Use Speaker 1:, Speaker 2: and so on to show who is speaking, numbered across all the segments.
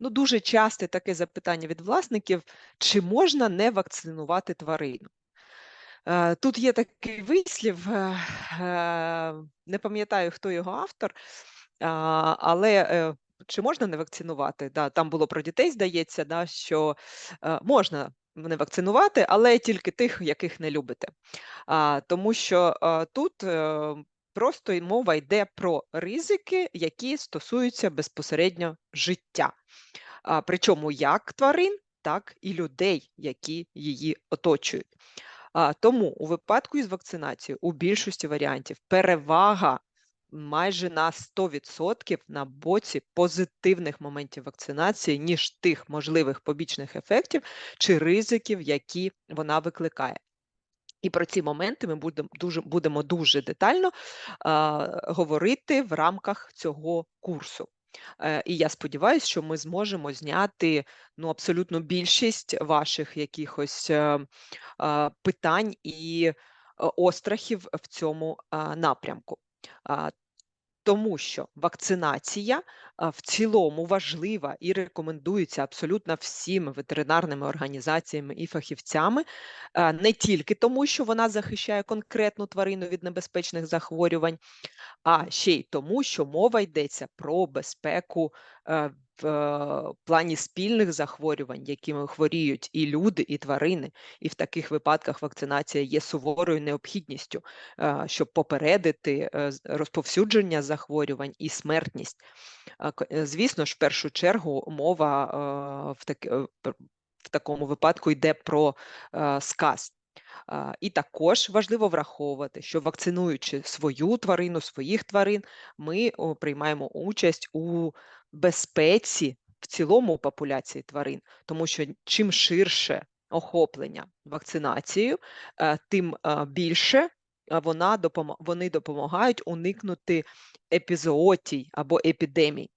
Speaker 1: Ну, дуже часте таке запитання від власників: чи можна не вакцинувати тварину? Е, Тут є такий вислів, е, е, не пам'ятаю, хто його автор, але чи можна не вакцинувати? Да, там було про дітей, здається, да, що можна не вакцинувати, але тільки тих, яких не любите. Тому що тут просто мова йде про ризики, які стосуються безпосередньо життя. Причому як тварин, так і людей, які її оточують. Тому у випадку із вакцинацією у більшості варіантів перевага майже на 100% на боці позитивних моментів вакцинації, ніж тих можливих побічних ефектів чи ризиків, які вона викликає. І про ці моменти ми будемо дуже будемо дуже детально а, говорити в рамках цього курсу. Е, І я сподіваюся, що ми зможемо зняти ну, абсолютно більшість ваших якихось е, питань і е, острахів в цьому напрямку. Тому що вакцинація в цілому важлива і рекомендується абсолютно всіми ветеринарними організаціями і фахівцями, не тільки тому, що вона захищає конкретну тварину від небезпечних захворювань, а ще й тому, що мова йдеться про безпеку в е, плані спільних захворювань, якими хворіють і люди, і тварини. І в таких випадках вакцинація є суворою необхідністю, е, щоб попередити е, розповсюдження захворювань і смертність. Е, Звісно ж, в першу чергу мова в так- в такому випадку йде про сказ. І також важливо враховувати, що вакцинуючи свою тварину, своїх тварин, ми приймаємо участь у безпеці в цілому популяції тварин, тому що чим ширше охоплення вакцинацією, е, тим е, більше е, вона допомо- вони допомагають уникнути епізоотій або епідемій.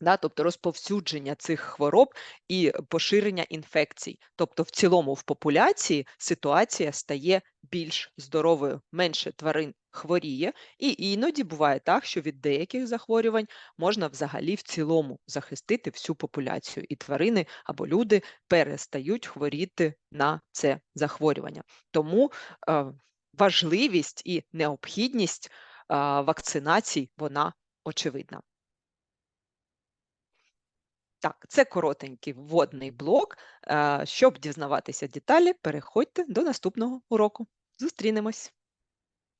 Speaker 1: Да, тобто розповсюдження цих хвороб і поширення інфекцій. Тобто, в цілому в популяції ситуація стає більш здоровою, менше тварин хворіє, і іноді буває так, що від деяких захворювань можна взагалі в цілому захистити всю популяцію, і тварини або люди перестають хворіти на це захворювання. Тому е, важливість і необхідність е, вакцинацій вона очевидна. Так, це коротенький вводний блок. Е, Щоб дізнаватися деталі, переходьте до наступного уроку. Зустрінемось!